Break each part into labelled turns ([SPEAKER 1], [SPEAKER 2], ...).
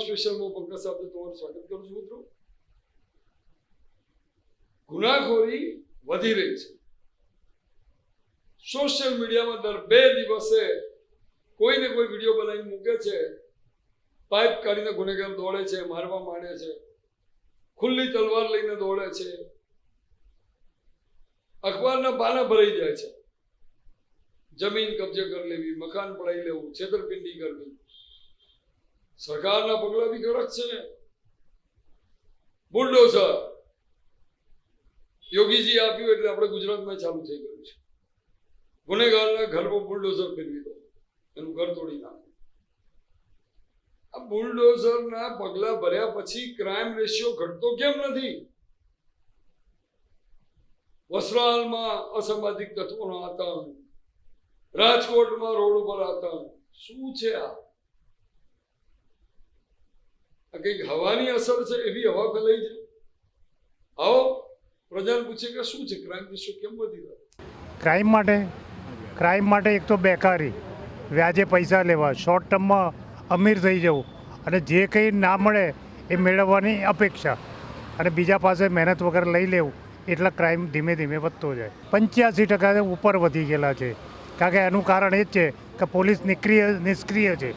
[SPEAKER 1] સ્પેશિયલમાં પંકજ સાહેબ તમારું સ્વાગત કરું છું મિત્રો ગુનાખોરી વધી રહી છે સોશિયલ મીડિયામાં દર બે દિવસે કોઈ ને કોઈ વીડિયો બનાવી મૂકે છે પાઇપ કાઢીને ગુનેગાર દોડે છે મારવા માંડે છે ખુલ્લી તલવાર લઈને દોડે છે અખબારના પાના ભરાઈ જાય છે જમીન કબજે કરી લેવી મકાન પડાવી લેવું છેતરપિંડી કરવી સરકારના પગલા બી કડક છે. બુલડોઝર. યોગીજી આપ્યું એટલે આપણે ગુજરાતમાં ચાલુ થઈ ગયું છે. ગુનેગારના ઘરમાં બુલડોઝર ફેરવી દો. એનું ઘર તોડી નાખો. આ બુલડોઝરના પગલા ભર્યા પછી ક્રાઇમ રેશિયો ઘટતો કેમ નથી? વસ્ત્રાલમાં અસામાજિક તત્વોનો આતંક. રાજકોટમાં રોડ ઉપર આતંક. શું છે આ? આ હવાની અસર છે એવી હવા ફેલાઈ છે આવો, પ્રજાને પૂછે કે શું છે? ક્રાઇમ રેશિયો કેમ વધી રહ્યો?
[SPEAKER 2] ક્રાઇમ માટે? ક્રાઇમ માટે એક તો બેકારી. વ્યાજે પૈસા લેવા. શોર્ટ ટર્મમાં અમીર થઈ જવું. અને જે કંઈ ના મળે એ મેળવવાની અપેક્ષા. અને બીજા પાસે મહેનત વગર લઈ લેવું. એટલા ક્રાઇમ ધીમે ધીમે વધતો જાય. પંચ્યાસી ટકા ઉપર વધી ગયેલા છે. કારણ કે એનું કારણ એ જ છે કે પોલીસ નિષ્ક્રિય નિષ્ક્રિય છે.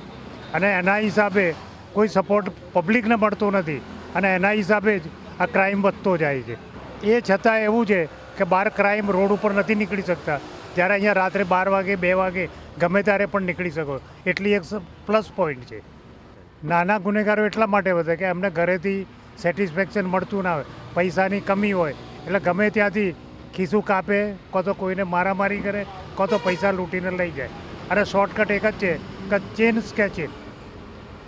[SPEAKER 2] અને એના હિસાબે કોઈ સપોર્ટ પબ્લિકને મળતો નથી અને એના હિસાબે જ આ ક્રાઇમ વધતો જાય છે. એ છતાં એવું છે કે બહાર ક્રાઇમ રોડ ઉપર નથી નીકળી શકતા. જ્યારે અહીંયા રાત્રે બાર વાગે, બે વાગે ગમે ત્યારે પણ નીકળી શકો. એટલી એક પ્લસ પોઈન્ટ છે. નાના ગુનેગારો એટલા માટે વધે કે એમને ઘરેથી સેટિસ્ફેક્શન મળતું ના હોય. પૈસાની કમી હોય. એટલે ગમે ત્યાંથી ખીસું કાપે, કાં તો કોઈને મારામારી કરે, કાં તો પૈસા લૂંટીને લઈ જાય. અને શોર્ટકટ એક જ છે, કે ચેન સ્કેચિંગ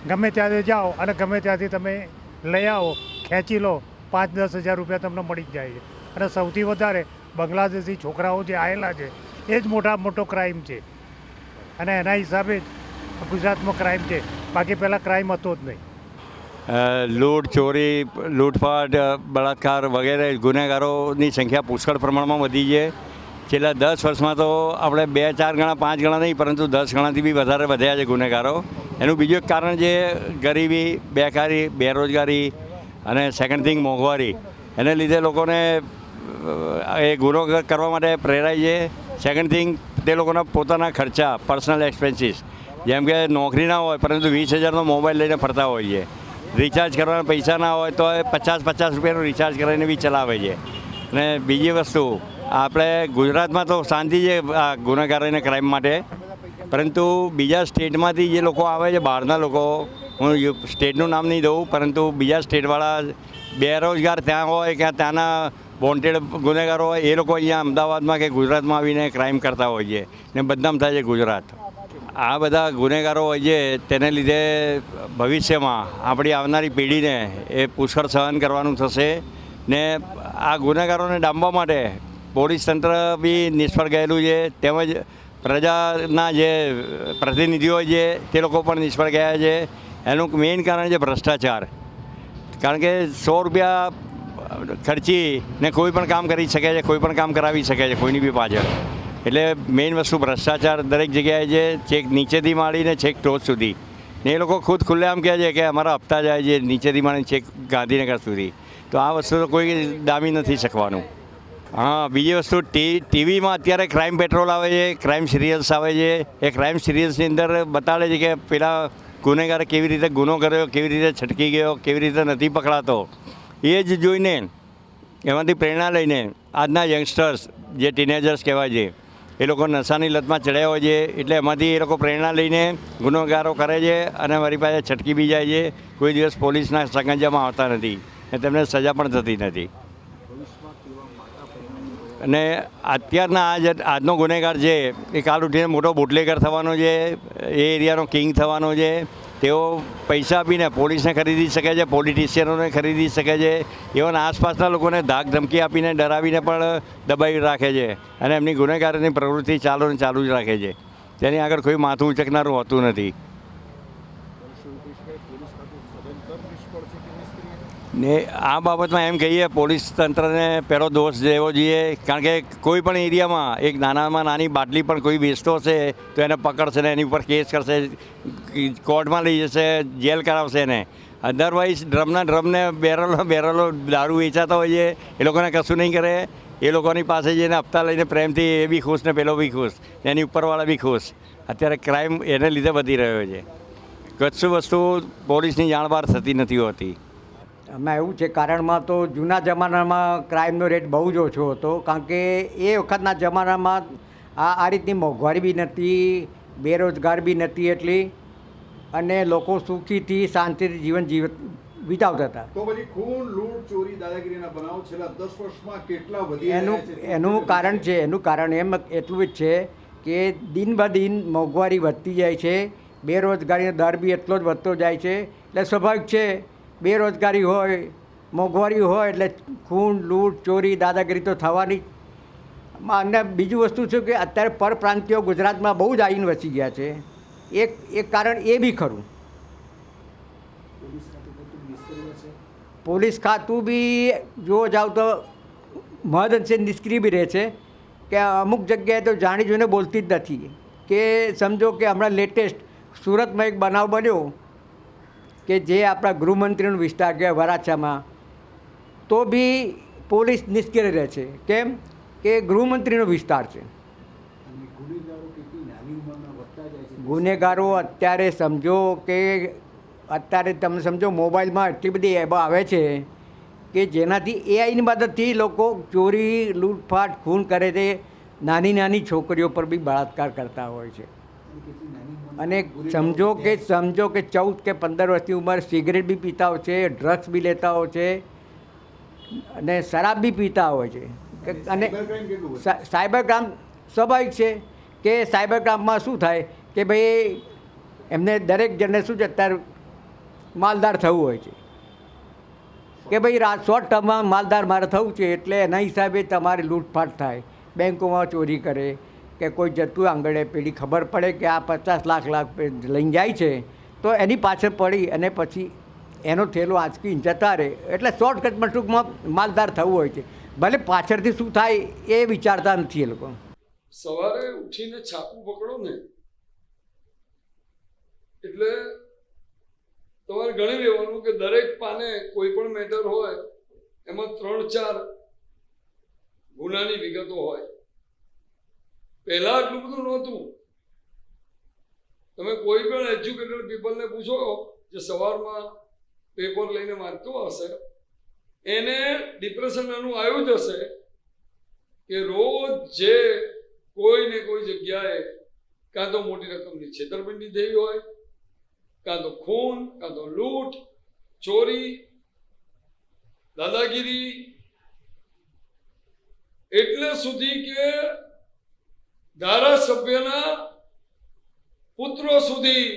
[SPEAKER 2] ગમે ત્યાંથી જાઓ અને ગમે ત્યાંથી તમે લઈ આવો, ખેંચી લો પાંચ દસ હજાર રૂપિયા તમને મળી જ જાય છે. અને સૌથી વધારે બાંગ્લાદેશી છોકરાઓ જે આવેલા છે, એ જ મોટા મોટો ક્રાઇમ છે. અને એના હિસાબે જ ગુજરાતમાં ક્રાઇમ છે. બાકી પહેલાં ક્રાઇમ હતો જ નહીં.
[SPEAKER 3] લૂંટ, ચોરી, લૂંટફાટ, બળાત્કાર વગેરે ગુનેગારોની સંખ્યા પુષ્કળ પ્રમાણમાં વધી છે. છેલ્લા દસ વર્ષમાં તો આપણે બે, ચાર ગણા, પાંચ ગણા નહીં, પરંતુ દસ ગણાથી બી વધારે વધ્યા છે ગુનેગારો. એનું બીજું એક કારણ છે ગરીબી, બેકારી, બેરોજગારી અને સેકન્ડ થિંગ મોંઘવારી, એને લીધે લોકોને એ ગુનો કરવા માટે પ્રેરાય છે. સેકન્ડ થિંગ તે લોકોના પોતાના ખર્ચા પર્સનલ એક્સપેન્સીસ જેમ કે નોકરી ના હોય, પરંતુ વીસ હજારનો મોબાઈલ લઈને ફરતા હોય છે. રિચાર્જ કરવાના પૈસા ના હોય, તો એ પચાસ પચાસ રૂપિયાનું રિચાર્જ કરીને બી ચલાવે છે. અને બીજી વસ્તુ, આપણે ગુજરાતમાં તો શાંતિ છે ગુનેગારો અને ક્રાઇમ માટે. પરંતુ બીજા સ્ટેટમાંથી જે લોકો આવે છે, બહારના લોકો, હું સ્ટેટનું નામ નહીં દઉં, પરંતુ બીજા સ્ટેટવાળા બેરોજગાર ત્યાં હોય કે ત્યાંના વોન્ટેડ ગુનેગારો હોય, એ લોકો અહીંયા અમદાવાદમાં કે ગુજરાતમાં આવીને ક્રાઇમ કરતા હોય છે ને બદનામ થાય છે ગુજરાત. આ બધા ગુનેગારો હોય છે, તેને લીધે ભવિષ્યમાં આપણી આવનારી પેઢીને એ પુષ્કળ સહન કરવાનું થશે ને આ ગુનેગારોને ડામવા માટે પોલીસ તંત્ર બી નિષ્ફળ ગયેલું છે, તેમજ પ્રજાના જે પ્રતિનિધિઓ છે, તે લોકો પણ નિષ્ફળ ગયા છે. એનું મેઇન કારણ છે ભ્રષ્ટાચાર. કારણ કે સો રૂપિયા ખર્ચી ને કોઈ પણ કામ કરી શકે છે, કોઈ પણ કામ કરાવી શકે છે, કોઈની બી પાછળ. એટલે મેઇન વસ્તુ ભ્રષ્ટાચાર દરેક જગ્યાએ છે, છેક નીચેથી માંડીને છેક ટોચ સુધી. ને એ લોકો ખુદ ખુલ્લેઆમ કહે છે કે અમારા હપ્તા જાય છે નીચેથી માંડીને છેક ગાંધીનગર સુધી. તો આ વસ્તુ તો કોઈ દામી નથી શકવાનું. હા, બીજી વસ્તુ, ટી, ટીવીમાં અત્યારે ક્રાઇમ પેટ્રોલ આવે છે ક્રાઇમ સિરિયલ્સ આવે છે. એ ક્રાઇમ સિરિયલ્સની અંદર બતાડે છે કે પેલા ગુનેગારે કેવી રીતે ગુનો કર્યો, કેવી રીતે છટકી ગયો, કેવી રીતે નથી પકડાતો. એ જ જોઈને, એમાંથી પ્રેરણા લઈને આજના યંગસ્ટર્સ જે ટીનેજર્સ કહેવાય છે, એ લોકો નશાની લતમાં ચડ્યા હોય છે. એટલે એમાંથી એ લોકો પ્રેરણા લઈને ગુનેગારો કરે છે અને મારી પાસે છટકી બી જાય છે. કોઈ દિવસ પોલીસના સંકંજામાં આવતા નથી અને તેમને સજા પણ થતી નથી. અને અત્યારના આ જે આજનો ગુનેગાર છે એ કાલ ઉઠીને મોટો બુટલેગર થવાનો છે, એ એરિયાનો કિંગ થવાનો છે, તેઓ પૈસા આપીને પોલીસને ખરીદી શકે છે, પોલિટિશિયનોને ખરીદી શકે છે, ઇવન આસપાસના લોકોને ધાક ધમકી આપીને ડરાવીને પણ દબાવી રાખે છે અને એમની ગુનેગારની પ્રવૃત્તિ ચાલુ ને ચાલુ જ રાખે છે. તેની આગળ કોઈ માથું ઉચકનારું હોતું નથી. ને આ બાબતમાં એમ કહીએ, પોલીસ તંત્રને પહેલો દોષ દેવો જોઈએ. કારણ કે કોઈ પણ એરિયામાં એક નાનામાં નાની બાટલી પણ કોઈ વેચતો હશે, તો એને પકડશે ને એની ઉપર કેસ કરશે, કોર્ટમાં લઈ જશે, જેલ કરાવશે એને. અધરવાઇઝ ડ્રમના ડ્રમને બેરલો બેરલો દારૂ વેચાતા છે એ લોકોને કશું નહીં કરે. એ લોકોની પાસે જઈને હપ્તા લઈને પ્રેમથી એ બી ખુશ ને પેલો બી ખુશ એની ઉપરવાળા બી ખુશ. અત્યારે ક્રાઇમ એને લીધે વધી રહ્યો છે. કચ્છ વસ્તુ પોલીસની જાણ બહાર થતી નથી હોતી.
[SPEAKER 4] એમાં એવું છે કારણમાં તો જૂના જમાનામાં ક્રાઇમનો રેટ બહુ જ ઓછો હતો કારણ કે એ વખતના જમાનામાં આ આ રીતની મોંઘવારી બી નથી બેરોજગાર બી નથી એટલી અને લોકો સુખીથી શાંતિથી જીવન જીવ વિતાવતા હતા.
[SPEAKER 5] તો પછી ખૂન લૂંટ ચોરી દાદાગીરીના બનાવ છેલ્લા દસ વર્ષમાં કેટલા વધી
[SPEAKER 4] એનું એનું કારણ છે એનું કારણ એમ એટલું જ છે કે દિન બ દિન મોંઘવારી વધતી જાય છે બેરોજગારીનો દર બી એટલો જ વધતો જાય છે એટલે સ્વાભાવિક છે બેરોજગારી હોય મોંઘવારી હોય એટલે ખૂન લૂંટ ચોરી દાદાગીરી તો થવાની અને બીજું વસ્તુ છે કે અત્યારે પરપ્રાંતિયો ગુજરાતમાં બહુ જ આવીને વસી ગયા છે. એક એક કારણ એ બી ખરું. પોલીસ ખાતું બી જોવા જાવ તો મહદઅંશે નિષ્ક્રિય બી રહે છે કે અમુક જગ્યાએ તો જાણી જોઈને બોલતી જ નથી. કે સમજો કે હમણાં લેટેસ્ટ સુરતમાં એક બનાવ બન્યો કે જે આપણા ગૃહમંત્રીનો વિસ્તાર કે વરાછામાં તો બી પોલીસ નિષ્ક્રિય રહે છે. કેમ? કે ગૃહમંત્રીનો વિસ્તાર છે.
[SPEAKER 5] છે?
[SPEAKER 4] ગુનેગારો અત્યારે સમજો કે અત્યારે તમે સમજો મોબાઈલમાં એટલી બધી એબો આવે છે કે જેનાથી એઆઈની મદદથી લોકો ચોરી લૂંટફાટ ખૂન કરે છે. નાની નાની છોકરીઓ પર બી બળાત્કાર કરતા હોય છે.
[SPEAKER 5] અને
[SPEAKER 4] સમજો કે સમજો કે ચૌદ કે પંદર વર્ષની ઉંમર સિગરેટ બી પીતા હોય છે ડ્રગ્સ બી લેતા હોય છે અને શરાબ બી પીતા હોય છે. અને
[SPEAKER 5] સાયબર ક્રાઇમ
[SPEAKER 4] સ્વાભાવિક છે કે સાયબર ક્રાઇમમાં શું થાય કે ભાઈ એમને દરેક જણને શું છે અત્યારે માલદાર થવું હોય છે. કે ભાઈ રાત શોર્ટ ટર્મમાં માલદાર મારે થવું છે એટલે એના હિસાબે તમારી લૂંટફાટ થાય. બેંકોમાં ચોરી કરે કે કોઈ જતું આંગળે પેલી ખબર પડે કે આ પચાસ લાખ લાખ લઈને જાય છે, તો એની પાછળ પડી અને પછી એનો થેલો આંચકી જતા રહે. એટલે શોર્ટકટમાં ટૂંકમાં માલદાર થવું હોય છે. ભલે પાછળથી શું થાય એ વિચારતા નથી એ લોકો.
[SPEAKER 1] સવારે ઉઠીને છાપું પકડો ને, એટલે તમારે ગણી લેવાનું કે દરેક પાને કોઈ પણ મેટર હોય, એમાં ત્રણ ચાર ગુનાની વિગતો હોય. પહેલા આટલું બધું નહોતું. તમે કોઈ પણ એજ્યુકેટેડ પીપલને પૂછો જે સવારમાં પેપર લઈને વાંચતો હશે, એને ડિપ્રેશન એનું આવ્યું જ હશે કે રોજ જે કોઈ ને કોઈ જગ્યાએ કાં તો મોટી રકમની છેતરપિંડી થઈ હોય, કાં તો ખૂન, કાં તો લૂંટ, ચોરી, દાદાગીરી, એટલે સુધી કે ધારાસભ્યના પુત્રો સુધી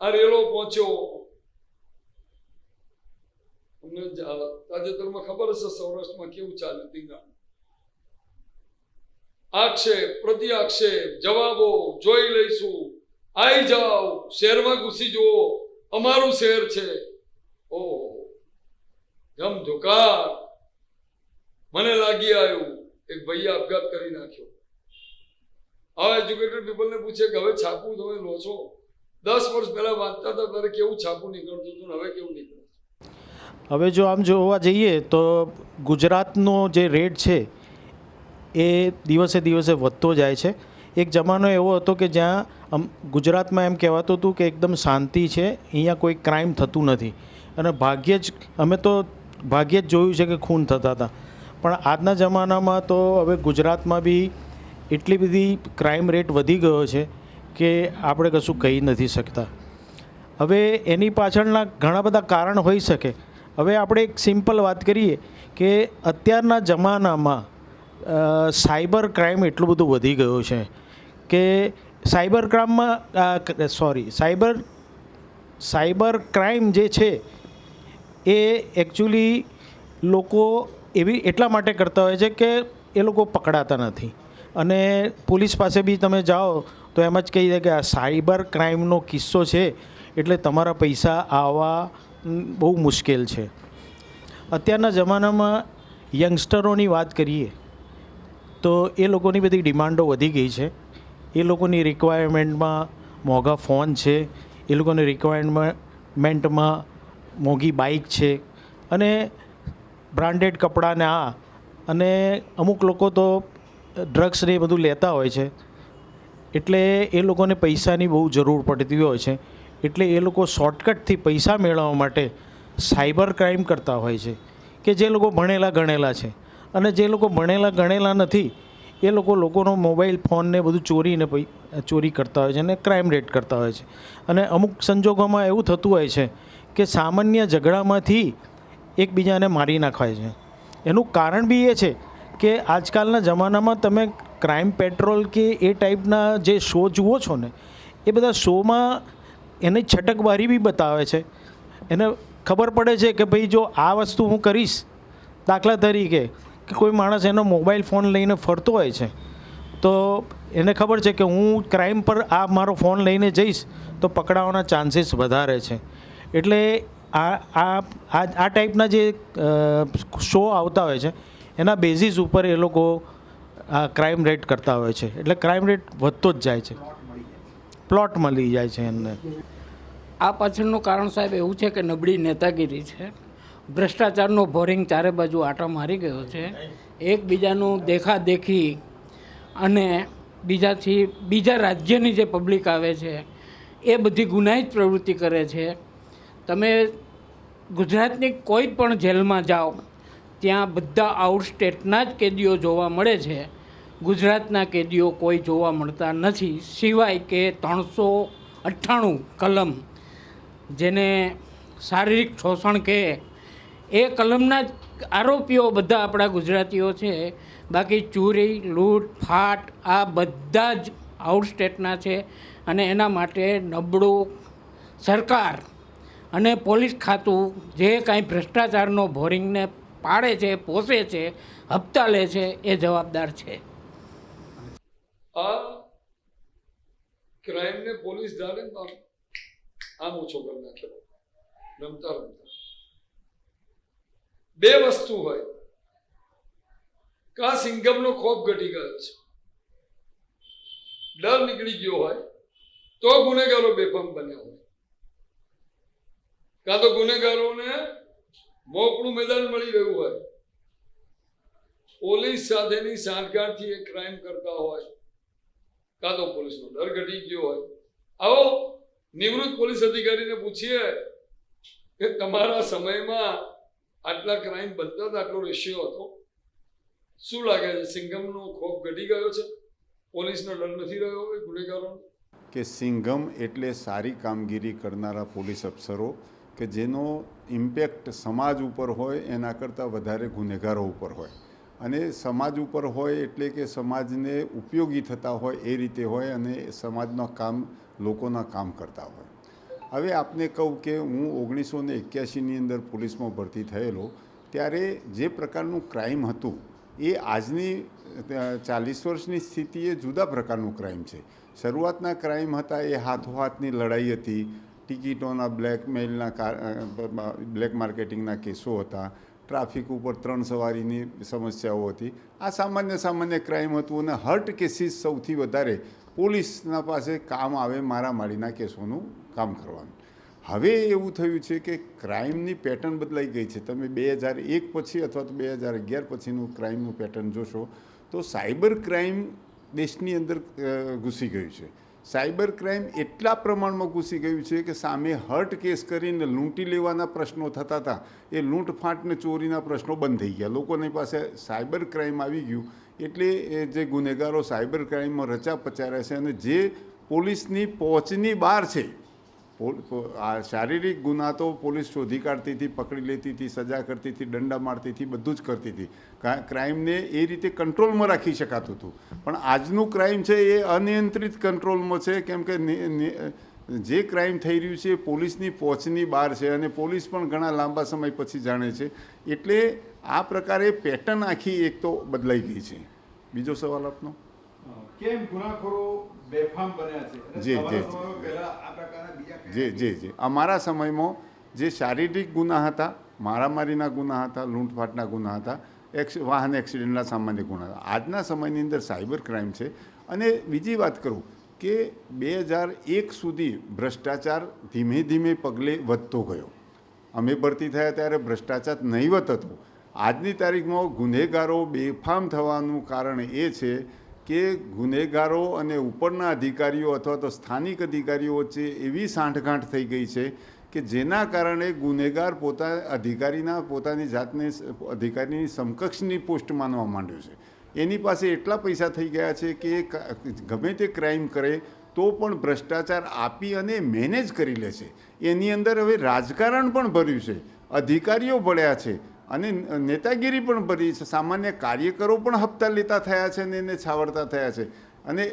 [SPEAKER 1] આ રેલો પહોંચ્યો. તમને તાજેતરમાં ખબર હશે સૌરાષ્ટ્રમાં કેવું ચાલે ધીંગાણ આક્ષેપ પ્રતિ આક્ષેપ જવાબો જોઈ લઈશું. આઈ જાઓ શહેરમાં ઘૂસી જુઓ. અમારું શહેર છે. ઓ જમ ધોકાર મને લાગી આવ્યું, એક ભાઈએ આપઘાત કરી નાખ્યો. આવા એજ્યુકેટેડ પીપલને પૂછે કે હવે છાપું તમે લો છો? દસ વર્ષ પહેલા વાંચતા હતા, ત્યારે કેવું છાપું નીકળતું હતું હવે કેવું નીકળે?
[SPEAKER 6] હવે જો આમ જોવા જઈએ તો ગુજરાતનો જે રેટ છે, એ દિવસે દિવસે વધતો જાય છે. એક જમાનો એવો હતો કે જ્યાં ગુજરાતમાં એમ કહેવાતું હતું કે એકદમ શાંતિ છે, અહીંયા કોઈ ક્રાઇમ થતું નથી. અને ભાગ્યે જ, અમે તો ભાગ્યે જ જોયું છે કે ખૂન થતા હતા. પણ આજના જમાનામાં તો હવે ગુજરાતમાં બી એટલી બધી ક્રાઇમ રેટ વધી ગયો છે કે આપણે કશું કહી નથી શકતા. હવે એની પાછળના ઘણા બધા કારણ હોઈ શકે. હવે આપણે એક સિમ્પલ વાત કરીએ કે અત્યારના જમાનામાં સાયબર ક્રાઇમ એટલું બધું વધી ગયું છે કે સાયબર ક્રાઇમમાં સોરી સાયબર સાયબર ક્રાઇમ જે છે એ એકચ્યુઅલી લોકો એવી એટલા માટે કરતા હોય છે કે એ લોકો પકડાતા નથી. અને પોલીસ પાસે બી તમે જાઓ તો એમ જ કહી દે કે આ સાયબર ક્રાઇમનો કિસ્સો છે એટલે તમારા પૈસા આવવા બહુ મુશ્કેલ છે. અત્યારના જમાનામાં યંગસ્ટરોની વાત કરીએ તો એ લોકોની બધી ડિમાન્ડો વધી ગઈ છે. એ લોકોની રિક્વાયરમેન્ટમાં મોંઘા ફોન છે. એ લોકોની રિક્વાયરમેન્ટમાં મોંઘી બાઇક છે. અને બ્રાન્ડેડ કપડાને આ. અને અમુક લોકો તો ડ્રગ્સ ને એ બધું લેતા હોય છે, એટલે એ લોકોને પૈસાની બહુ જરૂર પડતી હોય છે, એટલે એ લોકો શોર્ટકટથી પૈસા મેળવવા માટે સાયબર ક્રાઇમ કરતા હોય છે, કે જે લોકો ભણેલા ગણેલા છે, અને જે લોકો ભણેલા ગણેલા નથી, એ લોકો લોકોનો મોબાઈલ ફોનને બધું ચોરીને ચોરી કરતા હોય છે અને ક્રાઇમ રેટ કરતા હોય છે, અને અમુક સંજોગોમાં એવું થતું હોય છે કે સામાન્ય ઝઘડામાંથી એકબીજાને મારી નાખાય છે, એનું કારણ બી એ છે કે આજકાલના જમાનામાં તમે ક્રાઇમ પેટ્રોલ કે એ ટાઈપના જે શો જુઓ છો ને, એ બધા શોમાં એની છટકબારી બી બતાવે છે. એને ખબર પડે છે કે ભાઈ જો આ વસ્તુ હું કરીશ દાખલા તરીકે કે કોઈ માણસ એનો મોબાઈલ ફોન લઈને ફરતો હોય છે, તો એને ખબર છે કે હું ક્રાઇમ પર આ મારો ફોન લઈને જઈશ, તો પકડાવાના ચાન્સીસ વધારે છે. એટલે આ આ આ ટાઈપના જે શો આવતા હોય છે એના બેઝિસ ઉપર એ લોકો આ ક્રાઇમ રેટ કરતા હોય છે. એટલે ક્રાઇમ રેટ વધતો જ જાય છે. પ્લોટ મળી જાય છે એમને.
[SPEAKER 7] આ પાછળનું કારણ સાહેબ એવું છે કે નબળી નેતાગીરી છે. ભ્રષ્ટાચારનો ભોરિંગ ચારે બાજુ આટો મારી ગયો છે. એકબીજાનું દેખાદેખી અને બીજાથી બીજા રાજ્યની જે પબ્લિક આવે છે, એ બધી ગુનાહિત પ્રવૃત્તિ કરે છે. તમે ગુજરાતની કોઈ પણ જેલમાં જાઓ ત્યાં બધા આઉટ સ્ટેટના જ કેદીઓ જોવા મળે છે. ગુજરાતના કેદીઓ કોઈ જોવા મળતા નથી. સિવાય કે ત્રણસો અઠ્ઠાણું કલમ જેને શારીરિક શોષણ કહે, એ કલમના જ આરોપીઓ બધા આપણા ગુજરાતીઓ છે. બાકી ચોરી, લૂંટ, ફાટ આ બધા જ આઉટ સ્ટેટના છે અને એના માટે નબળું સરકાર અને પોલીસ ખાતું જે કાંઈ ભ્રષ્ટાચારનો ભોરિંગને પાડે છે, પોષે છે, હપ્તા લે છે, એ જવાબદાર છે.
[SPEAKER 1] આ ક્રાઇમને પોલીસ ધારે આમ- ઓછો કરી નાખે. રમતા રમતા. બે વસ્તુ હોય. કા સિંગમનો ખોફ ઘટી ગયો છે. ડર નીકળી ગયો હોય, તો ગુનેગારો બેફામ બન્યા હોય. કાં તો ગુનેગારોને મોકળું મેદાન મળી રહ્યું હોય. પોલીસ સાથેની સાંઠગાંઠથી એ ક્રાઇમ કરતા હોય. કાં તો પોલીસનો ડર ઘટી ગયો હોય. આવો, નિવૃત્ત પોલીસ અધિકારીને પૂછીએ કે તમારા સમયમાં આટલા ક્રાઇમ બનતા આટલો રેશિયો હતો? શું લાગે છે, સિંઘમનો ખોફ ઘટી ગયો છે? પોલીસનો ડર નથી રહ્યો હોય ગુનેગારોનો?
[SPEAKER 8] કે સિંઘમ એટલે સારી કામગીરી કરનારા પોલીસ અફસરો કે જેનો ઇમ્પેક્ટ સમાજ ઉપર હોય, એના કરતાં વધારે ગુનેગારો ઉપર હોય. અને સમાજ ઉપર હોય એટલે કે સમાજને ઉપયોગી થતા હોય એ રીતે હોય અને સમાજના કામ, લોકોના કામ કરતા હોય. હવે આપને કહું કે હું ઓગણીસો ને એક્યાસીની અંદર પોલીસમાં ભરતી થયેલો, ત્યારે જે પ્રકારનું ક્રાઇમ હતું, એ આજની ચાલીસ વર્ષની સ્થિતિએ જુદા પ્રકારનું ક્રાઇમ છે. શરૂઆતના ક્રાઇમ હતા એ હાથોહાથની લડાઈ હતી ટિકિટોના બ્લેકમેલના બ્લેક માર્કેટિંગના કેસો હતા. ટ્રાફિક ઉપર ત્રણ સવારીની સમસ્યાઓ હતી. આ સામાન્ય સામાન્ય ક્રાઇમ હતું અને હર્ટ કેસીસ સૌથી વધારે પોલીસના પાસે કામ આવે મારામારીના કેસોનું કામ કરવાનું. હવે એવું થયું છે કે ક્રાઇમની પેટર્ન બદલાઈ ગઈ છે. તમે બે હજાર એક પછી અથવા તો બે હજાર અગિયાર પછીનું ક્રાઇમનું પેટર્ન જોશો તો સાયબર ક્રાઇમ દેશની અંદર ઘૂસી ગયું છે. સાયબર ક્રાઇમ એટલા પ્રમાણમાં ઘૂસી ગયું છે કે સામે હર્ટ કેસ કરીને લૂંટી લેવાના પ્રશ્નો થતા હતા. એ લૂંટફાટ ને ચોરીના પ્રશ્નો બંધ થઈ ગયા. લોકોની પાસે સાયબર ક્રાઇમ આવી ગયું. એટલે એ જે ગુનેગારો સાયબર ક્રાઇમમાં રચા પચાર્યા છે અને જે પોલીસની પહોંચની બહાર છે આ શારીરિક ગુના તો પોલીસ શોધી કાઢતી હતી, પકડી લેતી હતી, સજા કરતી હતી, દંડા મારતી હતી, બધું જ કરતી હતી. ક્રાઇમને એ રીતે કંટ્રોલમાં રાખી શકાતું હતું. પણ આજનું ક્રાઇમ છે એ અનિયંત્રિત કંટ્રોલમાં છે, કેમ કે જે ક્રાઇમ થઈ રહ્યું છે એ પોલીસની પહોંચની બહાર છે અને પોલીસ પણ ઘણા લાંબા સમય પછી જાણે છે. એટલે આ પ્રકારે પેટર્ન આખી એક તો બદલાઈ ગઈ છે. બીજો સવાલ આપનો?
[SPEAKER 5] કેમ ગુનાખોરો બેફામ બન્યા છે?
[SPEAKER 8] જી, જી, જી જી જી. અમારા સમયમાં જે શારીરિક ગુના હતા મારામારીના ગુના હતા લૂંટફાટના ગુના હતા એક્સ વાહન એક્સિડન્ટના સામાન્ય ગુના હતા. આજના સમયની અંદર સાયબર ક્રાઇમ છે. અને બીજી વાત કરું કે બે હજાર એક સુધી ભ્રષ્ટાચાર ધીમે ધીમે પગલે વધતો ગયો. અમે ભરતી થયા ત્યારે ભ્રષ્ટાચાર નહીવત હતો. આજની તારીખમાં ગુનેગારો બેફામ થવાનું કારણ એ છે કે ગુનેગારો અને ઉપરના અધિકારીઓ અથવા તો સ્થાનિક અધિકારીઓ વચ્ચે એવી સાંઠગાંઠ થઈ ગઈ છે કે જેના કારણે ગુનેગાર પોતા, અધિકારીના પોતાની જાતને અધિકારીની સમકક્ષની પોસ્ટ માનવા માંડ્યો છે. એની પાસે એટલા પૈસા થઈ ગયા છે કે, ગમે તે ક્રાઇમ કરે તો પણ ભ્રષ્ટાચાર આપી અને મેનેજ કરી લે છે. એની અંદર હવે રાજકારણ પણ ભર્યું છે. અધિકારીઓ ભળ્યા છે. અને નેતાગીરી પણ ભરી છે. સામાન્ય કાર્યકરો પણ હપ્તા લેતા થયા છે અને એને છાવરતા થયા છે. અને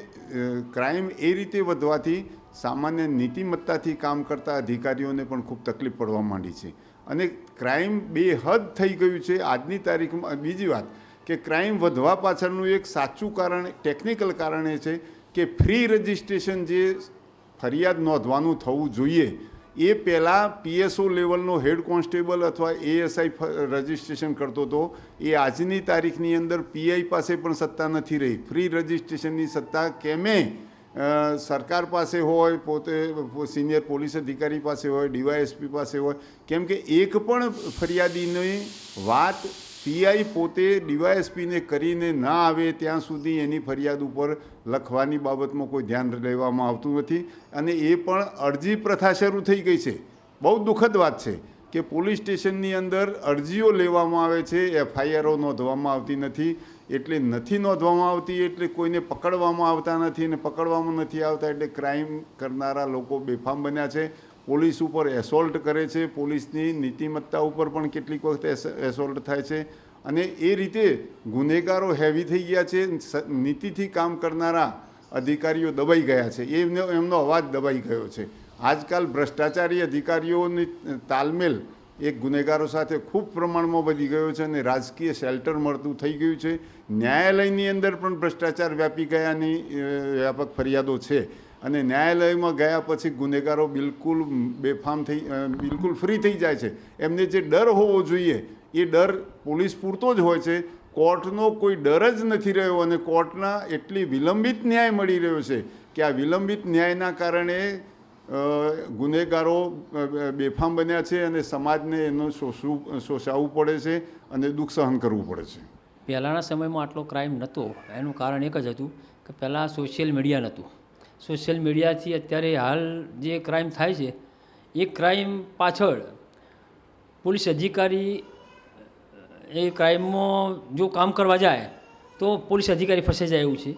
[SPEAKER 8] ક્રાઇમ એ રીતે વધવાથી સામાન્ય નીતિમત્તાથી કામ કરતા અધિકારીઓને પણ ખૂબ તકલીફ પડવા માંડી છે. અને ક્રાઇમ બેહદ થઈ ગયું છે. આજની તારીખમાં બીજી વાત કે ક્રાઇમ વધવા પાછળનું એક સાચું કારણ, ટેકનિકલ કારણ એ છે કે ફ્રી રજિસ્ટ્રેશન જે ફરિયાદ નોંધવાનું થવું જોઈએ એ પહેલાં પીએસઓ લેવલનો હેડ કોન્સ્ટેબલ અથવા એએસઆઈ રજિસ્ટ્રેશન કરતો હતો. એ આજની તારીખની અંદર પીઆઈ પાસે પણ સત્તા નથી રહી. ફ્રી રજિસ્ટ્રેશનની સત્તા કેમે? સરકાર પાસે હોય, પોતે સિનિયર પોલીસ અધિકારી પાસે હોય ડીવાયએસપી પાસે હોય. કેમ કે એક પણ ફરિયાદીની વાત પીઆઈ પોતે ડીવાયએસપીને કરીને ના આવે ત્યાં સુધી એની ફરિયાદ ઉપર લખવાની બાબતમાં કોઈ ધ્યાન લેવામાં આવતું નથી. અને એ પણ અરજી પ્રથા શરૂ થઈ ગઈ છે. બહુ દુઃખદ વાત છે કે પોલીસ સ્ટેશનની અંદર અરજીઓ લેવામાં આવે છે, એફઆઈઆરઓ નોંધવામાં આવતી નથી. એટલે નથી નોંધવામાં આવતી એટલે કોઈને પકડવામાં આવતા નથી અને પકડવામાં નથી આવતા એટલે ક્રાઇમ કરનારા લોકો બેફામ બન્યા છે. પોલીસ ઉપર એસોલ્ટ કરે છે, પોલીસની નીતિમત્તા ઉપર પણ કેટલીક વખત એસોલ્ટ થાય છે. અને એ રીતે ગુનેગારો હેવી થઈ ગયા છે નીતિથી કામ કરનારા અધિકારીઓ દબાઈ ગયા છે. એમનો એમનો અવાજ દબાઈ ગયો છે. આજકાલ ભ્રષ્ટાચારી અધિકારીઓની તાલમેલ એક ગુનેગારો સાથે ખૂબ પ્રમાણમાં વધી ગયો છે અને રાજકીય શેલ્ટર મળતું થઈ ગયું છે. ન્યાયાલયની અંદર પણ ભ્રષ્ટાચાર વ્યાપી ગયાની વ્યાપક ફરિયાદો છે. અને ન્યાયાલયમાં ગયા પછી ગુનેગારો બિલકુલ બેફામ થઈ બિલકુલ ફ્રી થઈ જાય છે. એમને જે ડર હોવો જોઈએ, એ ડર પોલીસ પૂરતો જ હોય છે. કોર્ટનો કોઈ ડર જ નથી રહ્યો અને કોર્ટના એટલી વિલંબિત ન્યાય મળી રહ્યો છે કે આ વિલંબિત ન્યાયના કારણે ગુનેગારો બેફામ બન્યા છે અને સમાજને એનું શોષવું શોષાવવું પડે છે અને દુઃખ સહન કરવું પડે છે.
[SPEAKER 9] પહેલાંના સમયમાં આટલો ક્રાઇમ નહોતો. એનું કારણ એક જ હતું કે પહેલાં સોશિયલ મીડિયા નહોતું. સોશિયલ મીડિયાથી અત્યારે હાલ જે ક્રાઇમ થાય છે, એ ક્રાઇમ પાછળ પોલીસ અધિકારી, એ ક્રાઇમમાં જો કામ કરવા જાય, તો પોલીસ અધિકારી ફસાઈ જાય એવું છે.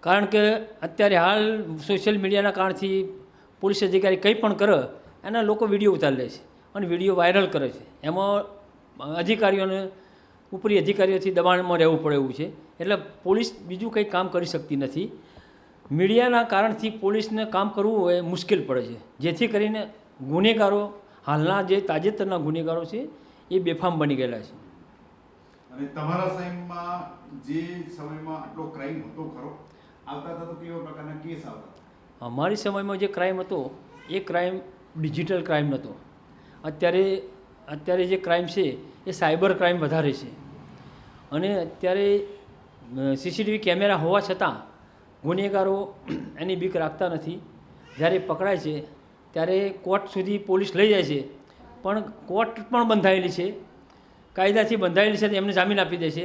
[SPEAKER 9] કારણ કે અત્યારે હાલ સોશિયલ મીડિયાના કારણથી પોલીસ અધિકારી કંઈ પણ કરે, એના લોકો વીડિયો ઉતારી લે છે અને વીડિયો વાયરલ કરે છે. એમાં અધિકારીઓને, ઉપરી અધિકારીઓથી દબાણમાં રહેવું પડે એવું છે. એટલે પોલીસ બીજું કંઈ કામ કરી શકતી નથી. મીડિયાના કારણથી પોલીસને કામ કરવું એ મુશ્કેલ પડે છે. જેથી કરીને ગુનેગારો હાલના જે તાજેતરના ગુનેગારો છે એ બેફામ બની ગયેલા છે.
[SPEAKER 5] અને તમારા સમયમાં જે સમયમાં આટલો ક્રાઇમ હતો ખરો? આવતા હતા તો કેવા પ્રકારના કેસ આવતા
[SPEAKER 9] અમારી સમયમાં જે ક્રાઇમ હતો એ ક્રાઇમ ડિજિટલ ક્રાઇમ નહોતો અત્યારે અત્યારે જે ક્રાઇમ છે એ સાયબર ક્રાઇમ વધારે છે. અને અત્યારે સીસીટીવી કેમેરા હોવા છતાં ગુનેગારો એની બીક રાખતા નથી. જ્યારે પકડાય છે, ત્યારે કોર્ટ સુધી પોલીસ લઈ જાય છે. પણ કોર્ટ પણ બંધાયેલી છે. કાયદાથી બંધાયેલી છે એમને જામીન આપી દે છે.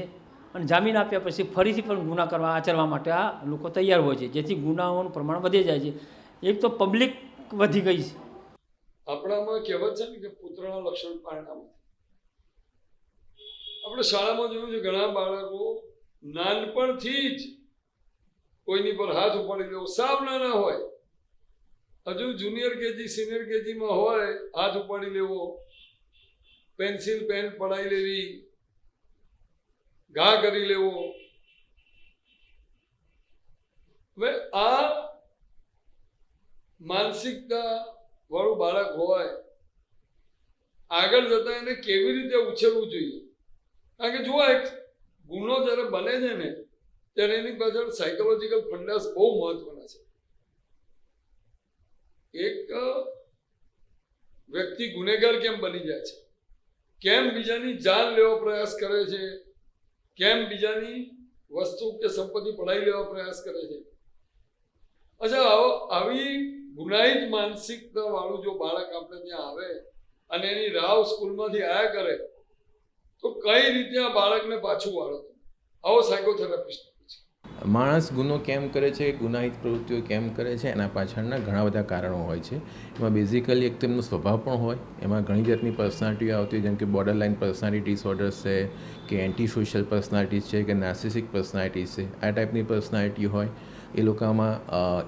[SPEAKER 9] અને જામીન આપ્યા પછી ફરીથી પણ ગુના કરવા, આચરવા માટે આ લોકો તૈયાર હોય છે. જેથી ગુનાઓનું પ્રમાણ વધી જાય છે. એક તો પબ્લિક વધી ગઈ છે.
[SPEAKER 1] આપણામાં કહેવત છે ને કે પુત્રના લક્ષણ પારણા આપણે શાળામાં જોયું છે, ઘણા બાળકો નાનપણથી જ કોઈની પર હાથ ઉપાડી લેવો સાવ નાના હોય, હજુ જુનિયર કેજી, સિનિયર કેજીમાં હોય, હાથ ઉપાડી લેવો. પેન્સિલ, પેન પડાવી લેવી. ઘા કરી લેવો. હવે આ માનસિકતા વાળું બાળક હોય, આગળ જતા એને કેવી રીતે ઉછેરવું જોઈએ? કારણ કે જુઓ, એક ગુનો જ્યારે બને છે ને ત્યારે એની પાછળ સાયકોલોજીકલ ફંડાસ બહુ મહત્વના છે. એક વ્યક્તિ ગુનેગાર કેમ બની જાય છે? કેમ બીજાની જાન લેવા પ્રયાસ કરે છે? કેમ બીજાની વસ્તુ કે સંપત્તિ પડાવી લેવા પ્રયાસ કરે છે? અચ્છા, આવો- ગુનાહિત માનસિકતા વાળું જો બાળક આપણે ત્યાં આવે અને એની રાવ સ્કૂલમાંથી આયા કરે, તો કઈ રીતે આ બાળકને પાછું વાળો? આવો સાયકોથેરાપિસ્ટ
[SPEAKER 10] માણસ ગુનો કેમ કરે છે, ગુનાહિત પ્રવૃત્તિઓ કેમ કરે છે, એના પાછળના ઘણા બધા કારણો હોય છે. એમાં બેઝિકલી એક તેમનો સ્વભાવ પણ હોય, એમાં ઘણી જાતની પર્સનાલિટીઓ આવતી હોય, જેમ કે બોર્ડર લાઇન પર્સનાલિટી ડિસઓર્ડર્સ છે, કે એન્ટી સોશિયલ પર્સનાલિટીઝ છે, કે નાર્સિસિક પર્સનાલિટીઝ છે, આ ટાઈપની પર્સનાલિટી હોય. એ લોકોમાં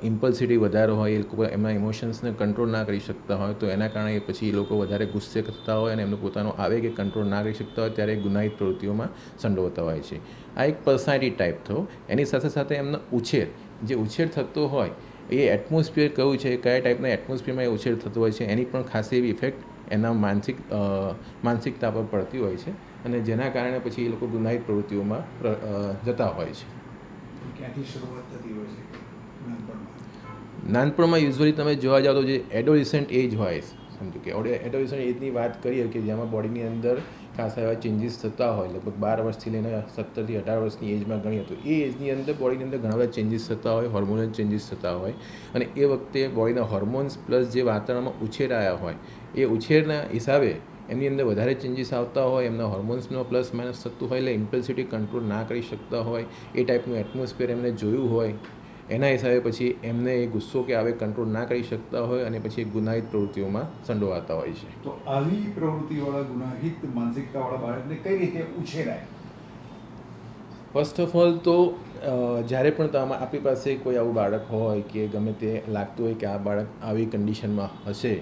[SPEAKER 10] ઇમ્પલ્સિટી વધારે હોય, એ લોકો એમના ઇમોશન્સને કંટ્રોલ ના કરી શકતા હોય, તો એના કારણે પછી એ લોકો વધારે ગુસ્સે કરતા હોય અને એમનો પોતાનો આવેગે કંટ્રોલ ના કરી શકતા હોય, ત્યારે ગુનાહિત પ્રવૃત્તિઓમાં સંડોવતા હોય છે. આ એક પર્સનાલિટી ટાઈપ થયો એની સાથે સાથે એમનો ઉછેર, જે ઉછેર થતો હોય, એ એટમોસ્ફિયર કયું છે, કયા ટાઈપના એટમોસ્ફિયરમાં એ ઉછેર થતો હોય છે, એની પણ ખાસી એવી ઇફેક્ટ એના માનસિક માનસિકતા પર પડતી હોય છે અને જેના કારણે પછી એ લોકો ગુનાહિત પ્રવૃત્તિઓમાં જતા હોય છે.
[SPEAKER 5] ક્યાંથી શરૂઆત થતી હોય નાનપણમાં?
[SPEAKER 10] નાનપણમાં યુઝ્યુઅલી તમે જોવા જાઓ તો જે એડોલિસન્ટ એજ હોય, સમજો કે એડોલિસન્ટ એજની વાત કરીએ કે જેમાં બોડીની અંદર ખાસા એવા ચેન્જીસ થતા હોય, લગભગ બાર વર્ષથી લઈને સત્તરથી અઢાર વર્ષની એજમાં ગણીએ તો એ એજની અંદર બોડીની અંદર ઘણા બધા ચેન્જીસ થતા હોય હોર્મોનલ ચેન્જીસ થતા હોય અને એ વખતે બોડીના હોર્મોન્સ પ્લસ જે વાતાવરણમાં ઉછેરાયા હોય, એ ઉછેરના હિસાબે એમની અંદર વધારે ચેન્જીસ આવતા હોય એમના હોર્મોન્સનો પ્લસ માઇનસ થતું હોય એટલે ઇમ્પલ્સિટી કંટ્રોલ ના કરી શકતા હોય એ ટાઈપનું એટમોસ્ફિયર એમને જોયું હોય એના હિસાબે પછી એમને એ ગુસ્સો કે આવે કંટ્રોલ ના કરી શકતા હોય અને પછી ગુનાહિત પ્રવૃત્તિઓમાં સંડોવાતા હોય છે.
[SPEAKER 5] તો આવી પ્રવૃત્તિવાળા ગુનાહિત માનસિકતાવાળા બાળકને કઈ રીતે ઉછેરાય?
[SPEAKER 10] ફર્સ્ટ ઓફ ઓલ તો જ્યારે પણ આપણી પાસે કોઈ આવું બાળક હોય કે ગમે તે લાગતું હોય કે આ બાળક આવી કન્ડિશનમાં હશે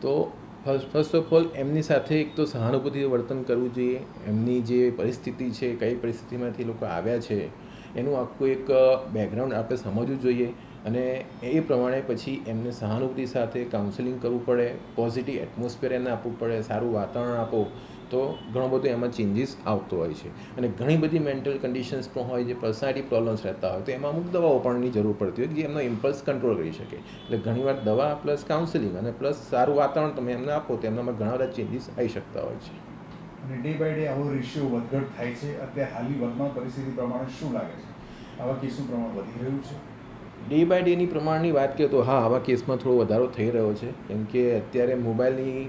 [SPEAKER 10] તો ફર્સ્ટ ઓફ ઓલ એમની સાથે એક તો સહાનુભૂતિ વર્તન કરવું જોઈએ. એમની જે પરિસ્થિતિ છે, કઈ પરિસ્થિતિમાંથી લોકો આવ્યા છે, એનું આખું એક બેકગ્રાઉન્ડ આપણે સમજવું જોઈએ. અને એ પ્રમાણે પછી એમને સહાનુભૂતિ સાથે કાઉન્સેલિંગ કરવું પડે. પોઝિટિવ એટમોસ્ફિયર એને આપવું પડે, સારું વાતાવરણ આપો. તો ઘણું બધું એમાં ચેન્જીસ આવતો હોય છે. અને ઘણી બધી મેન્ટલ કન્ડિશન્સ પણ હોય જે પર્સનાલિટી પ્રોબ્લેમ્સ રહેતા હોય તો એમાં અમુક દવાઓ પણની જરૂર પડતી હોય જે એમનો ઇમ્પલ્સ કંટ્રોલ કરી શકે. એટલે ઘણીવાર દવા પ્લસ કાઉન્સેલિંગ અને પ્લસ સારું વાતાવરણ તમે એમને આપો તો એમનામાં ઘણા બધા ચેન્જીસ આવી શકતા હોય છે.
[SPEAKER 5] અને ડે બાય ડે આવો રેશિયો વધઘટ થાય છે. અત્યારે હાલની વર્તમાન પરિસ્થિતિ પ્રમાણે શું લાગે છે? આવા કેસનું પ્રમાણ વધી રહ્યું છે?
[SPEAKER 10] ડે બાય ડેની પ્રમાણની વાત કરીએ તો હા, આવા કેસમાં થોડો વધારો થઈ રહ્યો છે. કેમ કે અત્યારે મોબાઈલની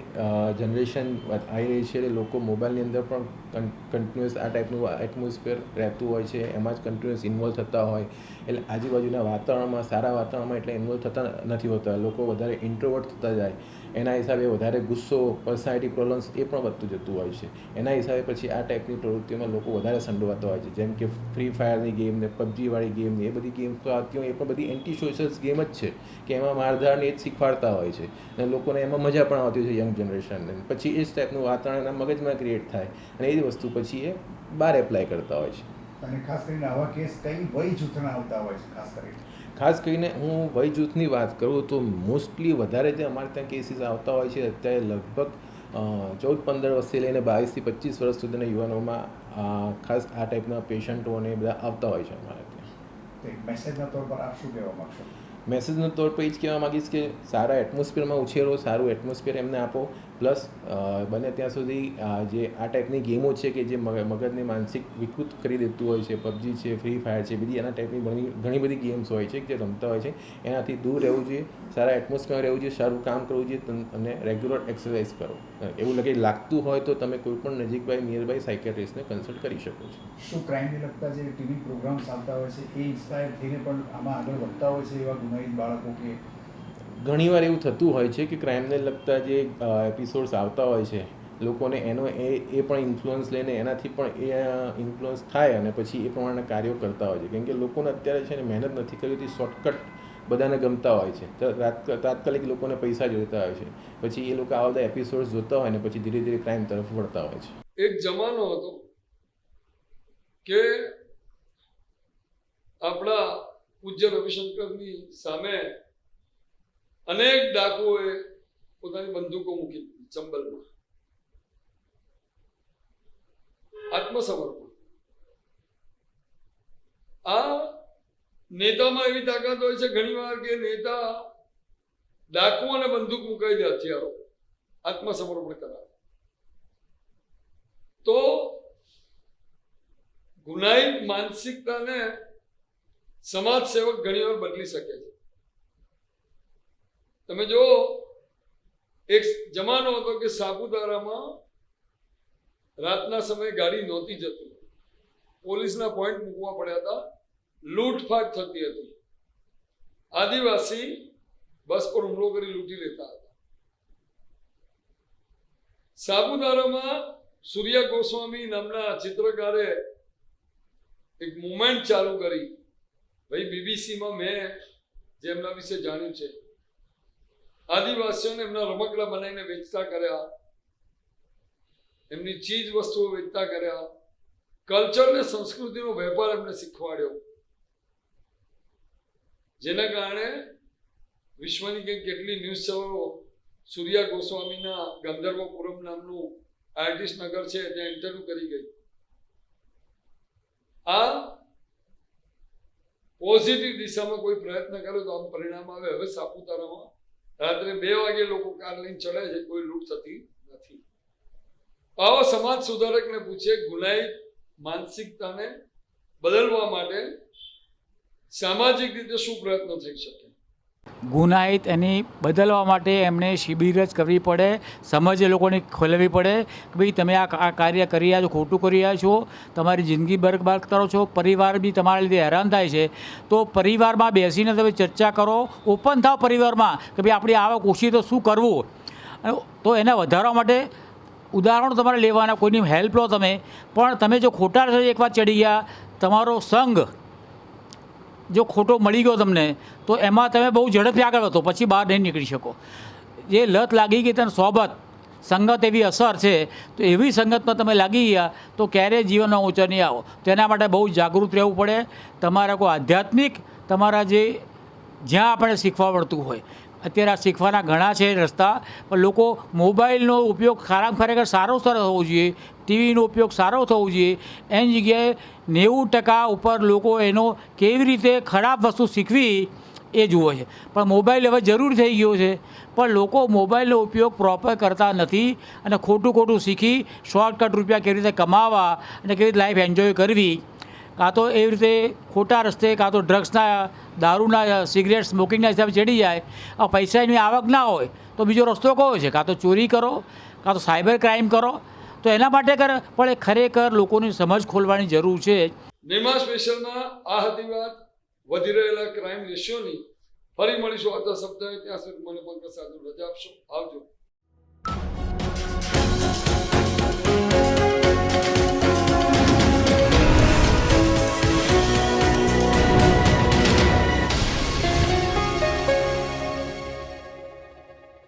[SPEAKER 10] જનરેશન આવી રહી છે એટલે લોકો મોબાઈલની અંદર પણ કન્ટિન્યુઅસ આ ટાઈપનું એટમોસ્ફિયર રહેતું હોય છે, એમાં જ કન્ટિન્યુઅસ ઇન્વોલ્વ થતા હોય. એટલે આજુબાજુના વાતાવરણમાં, સારા વાતાવરણમાં એટલે ઇન્વોલ્વ થતા નથી હોતા. લોકો વધારે ઇન્ટ્રોવર્ટ થતા જાય. એના હિસાબે વધારે ગુસ્સો પર્સનાલિટી પ્રોબ્લેમ્સ એ પણ વધતું જતું હોય છે. એના હિસાબે પછી આ ટાઈપની પ્રવૃત્તિઓમાં લોકો વધારે સંડોવાતા હોય છે. જેમ કે ફ્રી ફાયરની ગેમ ને પબજીવાળી ગેમ ને એ બધી ગેમ તો આવતી હોય એ પણ બધી એન્ટી સોશિયલ્સ ગેમ જ છે, કે એમાં મારધારને એ જ શીખવાડતા હોય છે. અને લોકોને એમાં મજા પણ આવતી હોય છે યંગ જનરેશનને પછી એ જ ટાઈપનું વાતાવરણ એના મગજમાં ક્રિએટ થાય. અને એ જ વસ્તુ પછી એ બહાર એપ્લાય કરતા હોય છે.
[SPEAKER 5] અને ખાસ કરીને આવા કેસ કઈ વય જૂથના આવતા હોય છે ખાસ કરીને?
[SPEAKER 10] ખાસ કરીને હું વય જૂથની વાત કરું તો મોસ્ટલી વધારે જે અમારે ત્યાં કેસીસ આવતા હોય છે અત્યારે લગભગ ચૌદ પંદર વર્ષથી લઈને બાવીસથી પચીસ વર્ષ સુધીના યુવાનોમાં ખાસ આ ટાઈપના પેશન્ટો અને બધા આવતા હોય છે અમારે ત્યાં.
[SPEAKER 5] મેસેજના તોર પર આપ શું કહેવા માગશો?
[SPEAKER 10] મેસેજનો તોર પર એ જ કહેવા માગીશ કે સારા એટમોસ્ફિયરમાં ઉછેરો સારું એટમોસ્ફિયર એમને આપો. પ્લસ બને ત્યાં સુધી જે આ ટાઈપની ગેમો છે કે જે મગ- મગજને માનસિક વિકૃત કરી દેતું હોય છે, પબજી છે, ફ્રી ફાયર છે બીજી એના ટાઈપની ઘણી ઘણી બધી ગેમ્સ હોય છે જે રમતા હોય છે. એનાથી દૂર રહેવું જોઈએ, સારા એટમોસ્ફિયર રહેવું જોઈએ, સારું કામ કરવું જોઈએ અને રેગ્યુલર એક્સરસાઇઝ કરો. એવું લાગે લાગતું હોય તો તમે કોઈ પણ નજીક બાય નિયર બાય સાયકેટ્રિસ્ટને કન્સલ્ટ કરી શકો છો.
[SPEAKER 5] શું ક્રાઇમને લગતા જે ટીવી પ્રોગ્રામ્સ આવતા હોય છે, એ ઇન્સ્પાયર થઈને પણ આમાં આગળ વધતા હોય છે એવા ગુનાહિત બાળકો કે
[SPEAKER 10] ઘણીવાર એવું થતું હોય છે કે ક્રાઇમને લગતા જે એપિસોડ્સ આવતા હોય છે, લોકોને એનો એ એ પણ ઇન્ફ્લુઅન્સ લઈને એનાથી પણ એ ઇન્ફ્લુઅન્સ થાય અને પછી એ પ્રમાણે કાર્યો કરતા હોય છે. કેમ કે લોકોને અત્યારે છે ને મહેનત નથી કરવી હોતી શોર્ટકટ બધાને ગમતા હોય છે. તાત્કાલિક લોકોને પૈસા જોઈતા હોય છે. પછી એ લોકો આવા બધા એપિસોડ્સ જોતા હોય ને પછી ધીરે ધીરે ક્રાઇમ તરફ વળતા હોય છે.
[SPEAKER 1] એક જમાનો હતો કે આપણા પૂજ્ય રવિશંકરની સામે અનેક ડાકુઓએ પોતાની બંદૂકો મૂકી ચંબલમાં. આત્મસમર્પણ. આ નેતામાં એવી તાકાત હોય છે ઘણીવાર કે નેતા ડાકુ અને બંદૂક મુકાઈ દે હથિયારો આત્મસમર્પણ કરાવે. તો ગુનાહિત માનસિકતાને સમાજ સેવક ઘણીવાર બદલી શકે છે. તમે જો, એક જમાનો હતો કે સાપુતારામાં રાતના સમયે ગાડી નહોતી જતી. પોલીસના પોઈન્ટ મૂકવા પડ્યા હતા. લૂંટફાટ થતી હતી. આદિવાસી બસ પર હુમલો કરી લૂંટી લેતા હતા. સાપુતારામાં સૂર્યા ગોસ્વામી નામના ચિત્રકારે એક મુવમેન્ટ ચાલુ કરી. ભાઈ બીબીસીમાં મેં જેમના વિશે જાણ્યું છે. આદિવાસીઓને એમના રમકડા બનાવીને વેચતા કર્યા. એમની ચીજ વસ્તુઓ વેચતા કર્યા. કલ્ચર ને સંસ્કૃતિનો વેપાર એમને શીખવાડ્યો. જેના કારણે વિશ્વની કંઈક કેટલી ન્યૂઝ ચેનલો સૂર્યા ગોસ્વામીના ગંધર્વપુરમ નામનું આર્ટિસ્ટ નગર છે, ત્યાં ઇન્ટરવ્યુ કરી ગઈ. આ પોઝિટિવ દિશામાં કોઈ પ્રયત્ન કર્યો તો આમ પરિણામ આવે. હવે સાપુતારામાં રાત્રે બે વાગે લોકો કાર લઈને ચડે છે, કોઈ લૂંટ થતી નથી. આવો સમાજ સુધારકને પૂછે ગુનાઈ માનસિકતાને બદલવા માટે સામાજિક રીતે શું પ્રયત્ન થઈ શકે?
[SPEAKER 11] ગુનાહિત એની બદલવા માટે એમણે શિબિર જ કરવી પડે, સમજ એ લોકોને ખોલવી પડે કે ભાઈ તમે આ કાર્ય કરી રહ્યા છો, ખોટું કરી રહ્યા છો, તમારી જિંદગી બરબાદ કરો છો, પરિવાર બી તમારા લીધે હેરાન થાય છે. તો પરિવારમાં બેસીને તમે ચર્ચા કરો, ઓપન થાવ પરિવારમાં કે ભાઈ આપણી આવક ઓછી તો શું કરવું? તો એને વધારવા માટે ઉદાહરણો તમારે લેવાના, કોઈની હેલ્પ લો તમે. પણ તમે જો ખોટા એકવાર ચડી ગયા, તમારો સંઘ જો ખોટો મળી ગયો તમને, તો એમાં તમે બહુ ઝડપથી આગળ વધો, પછી બહાર નહીં નીકળી શકો. જે લત લાગી ગઈ તને સોબત, સંગત એવી અસર છે, તો એવી સંગતમાં તમે લાગી ગયા, તો ક્યારેય જીવનમાં ઊંચો નહીં આવો. તેના માટે બહુ જાગૃત રહેવું પડે. તમારા કોઈ આધ્યાત્મિક, તમારા જે જ્યાં આપણે શીખવા પડતું હોય, અત્યારે આ શીખવાના ઘણા છે રસ્તા, પણ લોકો મોબાઈલનો ઉપયોગ ખરાબ ખરેખર સારો સરસ હોવો જોઈએ. ટીવીનો ઉપયોગ સારો થવો જોઈએ. એની જગ્યાએ નેવું ટકા ઉપર લોકો એનો કેવી રીતે ખરાબ વસ્તુ શીખવી એ જુએ છે. પણ મોબાઈલ હવે જરૂર થઈ ગયો છે. પણ લોકો મોબાઈલનો ઉપયોગ પ્રોપર કરતા નથી અને ખોટું ખોટું શીખી શોર્ટકટ રૂપિયા કેવી રીતે કમાવા અને કેવી રીતે લાઈફ એન્જોય કરવી. કાં તો એવી રીતે ખોટા રસ્તે, કાં તો ડ્રગ્સના દારૂના સિગરેટ સ્મોકિંગના હિસાબે ચડી જાય. આ પૈસાની આવક ના હોય તો બીજો રસ્તો કયો છે? કાં તો ચોરી કરો, કાં તો સાયબર ક્રાઇમ કરો તો એના માટે પણ ખરેખર લોકોની સમજ ખોલવાની જરૂર છે.
[SPEAKER 1] નિમા સ્પેશિયલમાં આ હતી વાત વધી રહેલા ક્રાઇમ રેશિયોની ફરી મળીશું આવતા સપ્તાહે. ત્યાં સુધી મને પંકજ સાધુ રજા આપશો. આવજો.